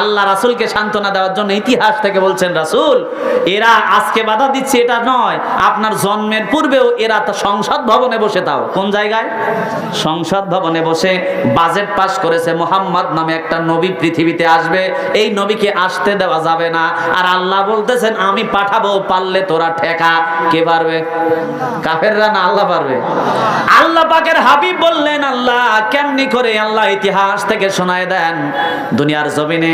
আল্লাহ রাসূলকে সান্ত্বনা দেওয়ার জন্য ইতিহাস থেকে বলছেন, রাসূল, এরা আজকে বাধা দিচ্ছে, এটা নয়। আপনার জন্মের পূর্বেও এরা তো সংসদ ভবনে বসে তাও। কোন জায়গায়? সংসদ ভবনে বসে বাজেট পাস করেছে মোহাম্মদ নামে একটা নবী পৃথিবীতে আসবে। এই নবীকে আসতে দেওয়া যাবে না। আর আল্লাহ বলতেছেন, আমি পাঠাবো, পারলে তোরা ঠেকা। কে পারবে? কাফেররা না, আল্লাহ পারবে? আল্লাহ পাকের হাবিব বললেন, আল্লাহ, কেমনি করে আল্লাহ ইতিহাস থেকে শোনায় দেন? দুনিয়ার জমিনে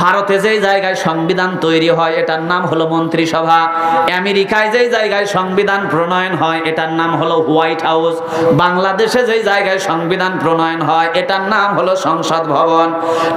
ভারতে যেই জায়গায় সংবিধান তৈরি হয়, এটার নাম হলো মন্ত্রিসভা। আমেরিকায় যেই জায়গায় সংবিধান প্রণয়ন হয়, এটার নাম হলো হোয়াইট হাউস। বাংলাদেশে যেই জায়গায় সংবিধান প্রণয়ন হয়, এটার নাম হলো সংসদ ভবন।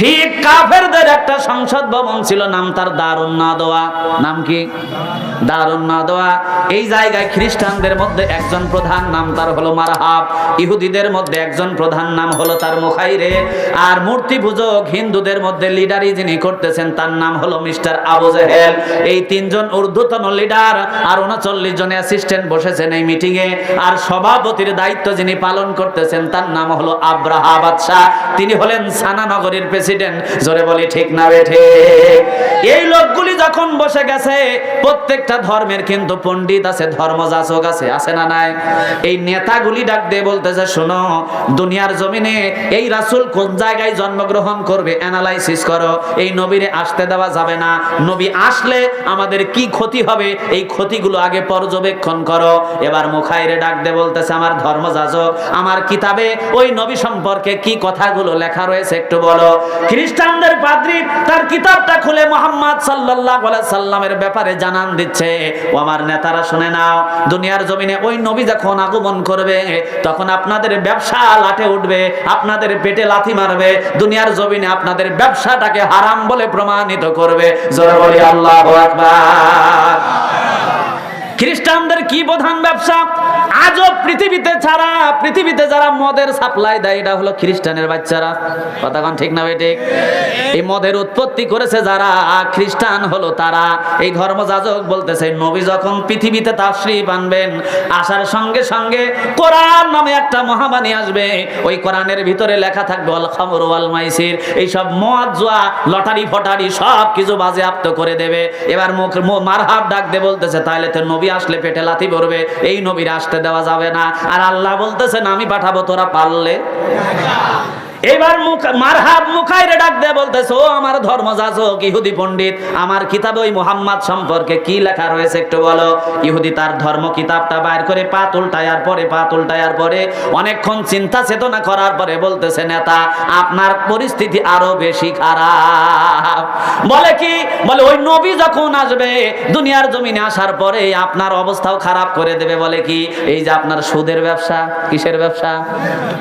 ঠিক কাফেরদের একটা সংসদ ভবন ছিল, নাম তার দারুণ নাদোয়া নাম কি? দারুণ নাদোয়া এই জায়গায় খ্রিস্টানদের মধ্যে একজন প্রধান নাম তার হলো মারহাব। ইহুদিদের মধ্যে একজন প্রধান নাম হলো তার মুখাইরে। আর মূর্তি পূজক হিন্দুদের মধ্যে লিডারই যিনি করতেছেন, তার নাম হলো মিস্টার আবু জেহেল। এই তিনজন ঊর্ধ্বতন লিডার আর উনচল্লিশ জন অ্যাসিস্ট্যান্ট বসেছেন এই মিটিং এ। আর সভাপতির দায়িত্ব যিনি পালন করতেছেন, তার নাম হলো আব্রাহা বাদশাহ। তিনি হলেন সানা নগরীর প্রেসিডেন্ট জোরে বলি, ঠিক না বেঠে এই লোকগুলি যখন বসে গেছে, প্রত্যেকটা ধর্মের কিন্তু পণ্ডিত আছে ধর্মযাচক আছে আছে না নাই? এই নেতাগুলি ডাক দিয়ে বলতেছে, শোনো, দুনিয়ার জমিনে এই রাসূল কোন জায়গায় জন্মগ্রহণ করবে? অ্যানালাইসিস করো। এই নবীরে আসতে দেওয়া যাবে না। নবী আসলে আমাদের কি ক্ষতি হবে, এই ক্ষতিগুলো আগে পর্যবেক্ষণ করো। এবার মুখাইরে ডাক দিয়ে বলতেছে, আমার ধর্মযাজক, আমার কিতাবে ওই নবী সম্পর্কে কি কথাগুলো লেখা রয়েছে একটু বলো। খ্রিস্টানদের পাদ্রী তার কিতাবটা খুলে মোহাম্মদ সাল্লাল্লাহু আলাইহি সাল্লামের ব্যাপারে জানান দিচ্ছে। ও আমার নেতারা, শুনে নাও, দুনিয়ার জমিনে ওই নবী যখন আগমন করবে, তখন আপনাদের ব্যবসা লাটে উঠবে, আপনাদের পেটে লাথি মারবে, দুনিয়ার জমিনে আপনাদের ব্যবসাটাকে হারাম বলে প্রমাণিত করবে। জোরে বলি আল্লাহ আকবার। খ্রিস্টানদের কি প্রধান ব্যবসা? আজও পৃথিবীতে ছাড়া, পৃথিবীতে যারা মদের সাপ্লাই দেয়, এটা হলো খ্রিস্টানের বাচ্চারা। কথা কোন ঠিক না ভাই, ঠিক? এই মদের উৎপত্তি করেছে যারা, খ্রিস্টান হলো তারা। এই ধর্মযাজক বলতেছে, নবী যখন পৃথিবীতে তাশরীফ আনবেন, আসার সঙ্গে সঙ্গে কোরআন নামে একটা মহাবাণী আসবে। ওই কোরআনের ভিতরে লেখা থাকবে আল খামর ওয়াল মাইসির। এইসব মদ, জুয়া, লটারি, ফটারি সব কিছু বাজেয়াপ্ত করে দেবে। এবার মুখ মারহাব ডাক দিয়ে বলতেছে তাহলে তো নবী আসলে পেটে লাথি ভরবে, এই নবীর আসতে দেওয়া যাবে না। আর আল্লাহ বলতেছেন, আমি পাঠাবো, তোরা পারলে? এবার মারহাব মুখাইরে ডাক দিয়ে বলতেছে, ও আমার ধর্ম ধর্মযাজক ইহুদি পণ্ডিত, আমার কিতাবে ওই মোহাম্মদ সম্পর্কে কি লেখা রয়েছে একটু বলো? ইহুদি তার ধর্ম কিতাবটা বাইর করে পা উল্টায়ার পরে পা উল্টায়ার পরে, অনেকক্ষণ চিন্তা চেতনা করার পরে বলতেছে, নেতা, আপনার পরিস্থিতি আরও বেশি খারাপ। বলে কি? বলে, ওই নবী যখন আসবে, দুনিয়ার জমিনে আসার পরে আপনার অবস্থাও খারাপ করে দেবে। বলে কি? এই যে আপনার সুদের ব্যবসা, কিসের ব্যবসা?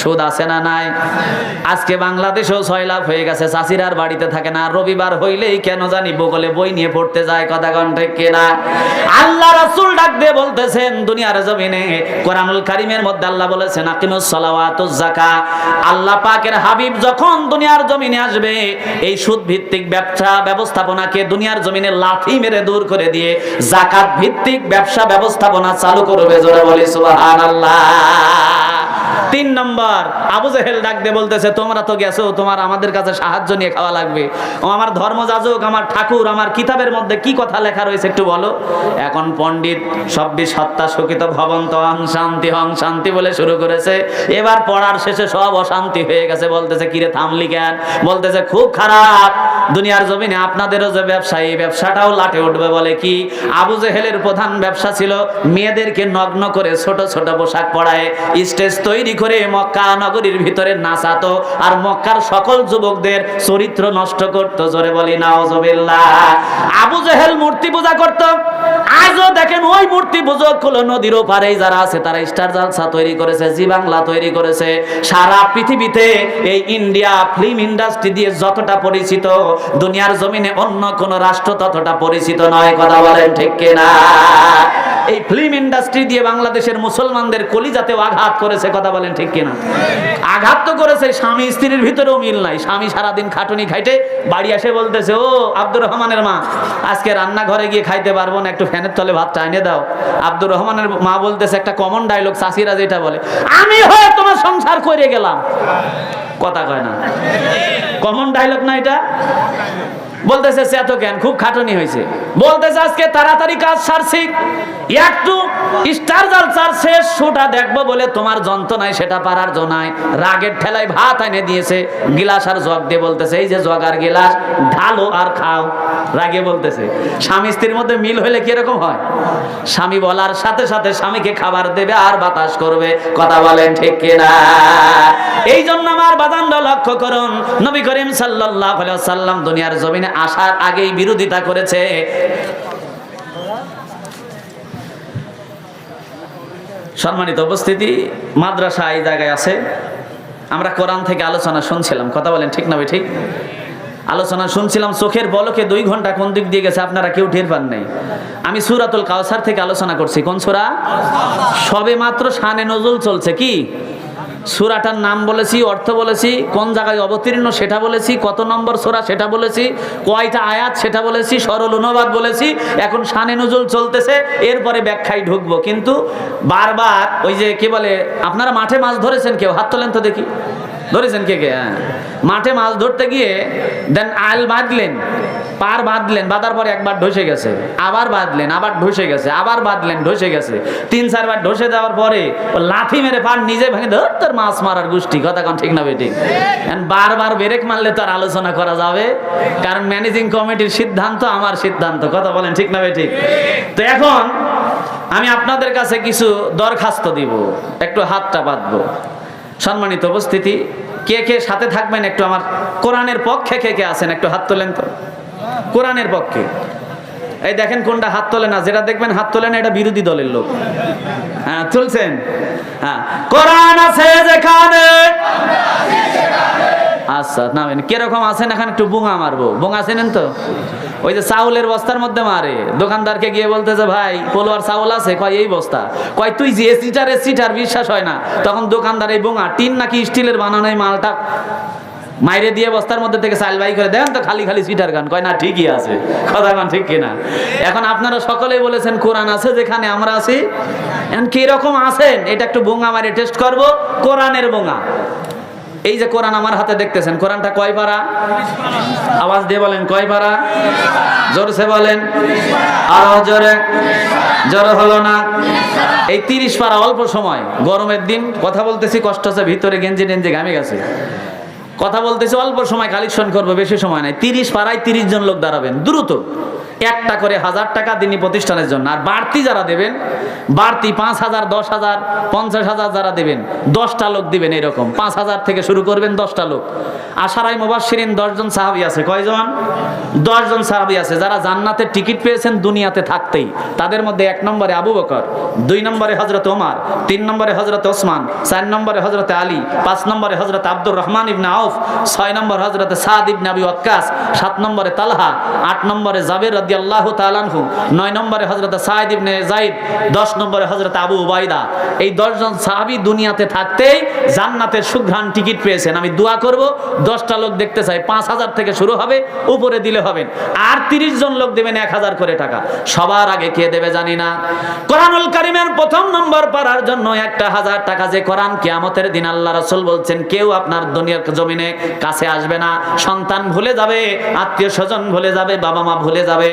সুদ আছে না নাই? আজকে বাংলাদেশেও ছয় লাভ হয়ে গেছে চাষিরার বাড়িতে থাকে না। রবিবার হইলেই কেন জানি বগলে বই নিয়ে পড়তে যায়, কথা কণ্ঠে কেনা? আল্লাহ রাসূল ডাক দিয়ে বলতেছেন, দুনিয়ার জমিনে কোরআনুল কারিমের মধ্যে আল্লাহ বলেছেন, আকিমুস আল্লাহ পাকের হাবিব যখন দুনিয়ার জমিনে আসবে, এই সুদ ভিত্তিক ব্যবসা ব্যবস্থাপনাকে দুনিয়ার জমিনে লাথি মেরে দূর করে দিয়ে জাকাত ভিত্তিক ব্যবসা ব্যবস্থাপনা চালু করবে, জোরে বলি, সুবহানাল্লাহ। তিন নম্বর, আবু জেহেল ডাক দিয়ে বলতেছে, তোমরা তো গেছো, তোমার আমাদের কাছে সাহায্য নিয়ে খাওয়া লাগবে। ও আমার ধর্মযাজক আমার ঠাকুর, আমার কিতাবের মধ্যে কি কথা লেখা রয়েছে একটু বলো? এখন পণ্ডিত সব্বি সত্তা শোকিত ভবন্ত হং শান্তি হং শান্তি বলে শুরু করেছে। এবার পড়ার শেষে সব অশান্তি হয়ে গেছে, বলতেছে কিরে থামলি কেন? বলতেছে, খুব খারাপ। দুনিয়ার জমিনে আপনাদেরও যে ব্যবসা, এই ব্যবসাটাও লাটে উঠবে বলে কি? আবু জেহেলের প্রধান ব্যবসা ছিল, মেয়েদেরকে নগ্ন করে ছোট ছোট পোশাক পরায়। স্টেজ তৈরি করে মক্কা নগরীর ভিতরে নাচাতো। আর মক্কার সকল যুবকদের চরিত্র নষ্ট করতো, জোরে বলি, নাওজবিল্লাহ। আবু জেহেল মূর্তি পূজা করত। আজও দেখেন ওই মূর্তি পূজক হলো নদীর ওপারে যারা আছে, তারা স্টার জালসা তৈরি করেছে, জি বাংলা তৈরি করেছে। সারা পৃথিবীতে এই ইন্ডিয়া ফিল্ম ইন্ডাস্ট্রি দিয়ে যতটা পরিচিত, দুনিয়ার জমিনে অন্য কোন রাষ্ট্র ততটা পরিচিত নয়, কথা বলেন ঠিক কিনা? এই ফিল্ম ইন্ডাস্ট্রি দিয়ে বাংলাদেশের মুসলমানদের কলিজাতেও আঘাত করেছে, কথা বলেন ঠিক কিনা? আঘাত তো করেছে, স্বামী স্ত্রীর ভিতরেও মিল নাই। স্বামী সারাদিন খাটুনি খাইতে বাড়ি এসে বলতেছে, ও, আব্দুর রহমানের মা, আজকে রান্নাঘরে গিয়ে খাইতে পারব না, একটু ফ্যানের তলে ভাত এনে দাও। আব্দুর রহমানের মা বলতেছে একটা কমন ডায়লগ চাষিরা যেটা বলে, আমি হয়ে তোমার সংসার করে গেলাম। কথা কয় না। কমন ডায়লগ না এটা? বলতেছে, সে এত জ্ঞান, খুব খাটনি হয়েছে। বলতেছে, আজকে তাড়াতাড়ি কাজ সারছি। একটু স্টার জালসার শেষ সুটা দেখব বলে তোমার যন্ত্রণায় সেটা পারার জনায় রাগের ঠেলায় ভাত এনে দিয়েছে, গিলাস আর জগ দিয়ে বলতেছে, এই যে জগ আর গিলাস, ঢালো আর খাও। রাগে বলতেছে, স্বামী স্ত্রীর মধ্যে মিল হলে কীরকম হয়? স্বামী বলার সাথে সাথে স্বামীকে খাবার দেবে আর বাতাস করবে। কথা বলেন ঠিক কিনা? এই জন্য আমার বাদানরা লক্ষ্য করুন, নবী করিম সাল্লাল্লাহু আলাইহি সাল্লাম দুনিয়ার জমিনে আসার আগেই বিরোধিতা করেছে। সম্মানিত উপস্থিতি, মাদ্রাসা এই জায়গায় আছে। আমরা কোরআন থেকে আলোচনা শুনছিলাম। কথা বলেন ঠিক না ঠিক? আলোচনা শুনছিলাম, চোখের বলকে দুই ঘণ্টা কোন দিক দিয়ে গেছে আপনারা কেউ টের পান নাই। আমি সুরাতুল কাউসার থেকে আলোচনা করছি। কোন সুরা? সবে মাত্র শানে নজুল চলছে কি? সুরাটার নাম বলেছি, অর্থ বলেছি, কোন জায়গায় অবতীর্ণ সেটা বলেছি, কত নম্বর সুরা সেটা বলেছি, কয়টা আয়াত সেটা বলেছি, সরল অনুবাদ বলেছি, এখন শানে নজুল চলতেছে, এরপরে ব্যাখ্যায় ঢুকবো। কিন্তু বারবার ওই যে কি বলে, আপনারা মাঠে মাছ ধরেছেন কেউ? হাত তোলেন তো দেখি। ধরেছেন কে কে? হ্যাঁ। মাঠে মাছ ধরতে গিয়ে দেন আল বাঁধলেন, পার বাঁধলেন, বাঁধার পরে একবার ঢসে গেছে, আবার বাঁধলেন, আবার ঢসে গেছে, আবার বাঁধলেন ঢসে গেছে। তিন চারবার ঢসে দেওয়ার পরে লাথি মেরে পার নিজে ভেঙে ধর, তোর মাছ মারার গোষ্ঠী, কথা কোন ঠিক না বেটি বারবার ব্রেক মারলে তো আর আলোচনা করা যাবে, কারণ ম্যানেজিং কমিটির সিদ্ধান্ত আমার সিদ্ধান্ত, কথা বলেন ঠিক না বেটি তো এখন আমি আপনাদের কাছে কিছু দরখাস্ত দিব, একটু হাতটা বাঁধবো। সম্মানিত উপস্থিতি। কে কে সাথে থাকবেন একটু আমার কোরআনের পক্ষে কে কে আছেন একটু হাত তোলেন তো। কোরআনের পক্ষে। এই দেখেন কোনটা হাত তোলে না, যেটা দেখবেন হাত তোলে না, এটা বিরোধী দলের লোক। হ্যাঁ তুলছেন? হ্যাঁ। কোরআন আছে যেখানে আচ্ছা নামেন। কীরকম আছেন? এখন একটু বুঙা মারবো। বুঙা চেনেন তো? ওই যে চাউলের বস্তার মধ্যে মারে। দোকানদারকে গিয়ে বলতেছে ভাই, পোলোয়ার চাউল আছে? কয়, এই বস্তা। কয়, তুই যে সিটার সিটার বিশ্বাস হয় না। তখন দোকানদার এই বোঙা, টিন নাকি স্টিলের বানানো এই মালটা মাইরে দিয়ে বস্তার মধ্যে থেকে চাল বাই করে দেন তো, খালি খালি সিটার গান। কয়, না, ঠিকই আছে। কথা গান ঠিক কিনা? এখন আপনারা সকলেই বলেছেন, কোরআন আছে যেখানে আমরা আছি। এখন কীরকম আছেন? এটা একটু বোঙা মারে, টেস্ট করব। কোরআনের বোঙা। এই যে কোরআন আমার হাতে দেখতেছেন, কোরআনটা কয় পারা? আওয়াজ দিয়ে বলেন, কয় পারা? জোরসে বলেন, আরও জোরে জোরে হলো না। এই তিরিশ পারা অল্প সময়, গরমের দিন, কথা বলতেছি, কষ্ট হচ্ছে, ভিতরে গেঞ্জি টেঞ্জি ঘামে গেছে। কথা বলতেছি, অল্প সময় কালেকশন করব, বেশি সময় নাই। তিরিশ পাড়ায় তিরিশ জন লোক দাঁড়াবেন, দ্রুত। একটা করে হাজার টাকা দিনই প্রতিষ্ঠানের জন্য। আর বাড়তি যারা দেবেন, বাড়তি পাঁচ হাজার, দশ হাজার, পঞ্চাশ হাজার যারা দেবেন, দশটা লোক দিবেন এরকম। পাঁচ হাজার থেকে শুরু করবেন দশটা লোক। আশারাই মোবাসিরিন দশজন সাহাবি আছে। কয়জন? দশজন সাহাবি আছে। যারা জান্নাতের টিকিট পেয়েছেন দুনিয়াতে থাকতেই। তাদের মধ্যে এক নম্বরে আবু বকর, দুই নম্বরে হজরত ওমার, তিন নম্বরে হজরত ওসমান, চার নম্বরে হজরত আলী, পাঁচ নম্বরে হজরত আব্দুর রহমান ইবনে আউফ, ছয় নম্বর হজরত সাদ ইবনে আবি ওয়াক্কাস, সাত নম্বরে তালহা, আট নম্বরে জাবের আমি দোয়া করব, দশটা লোক দেখতে চাই, পাঁচ হাজার থেকে শুরু হবে, উপরে দিলে হবেন আর তিরিশ জন লোক দেবেন এক হাজার করে টাকা। সবার আগে কে দেবে জানি না। কোরআনুল কারিমের প্রথম নম্বর পারার জন্য একটা হাজার টাকা যে কোরআন কিয়ামতের দিন আল্লাহ রসুল বলছেন, কেউ আপনার দুনিয়ার জমিনে কাছে আসবে না, সন্তান ভুলে যাবে, আত্মীয় স্বজন ভুলে যাবে, বাবা মা ভুলে যাবে।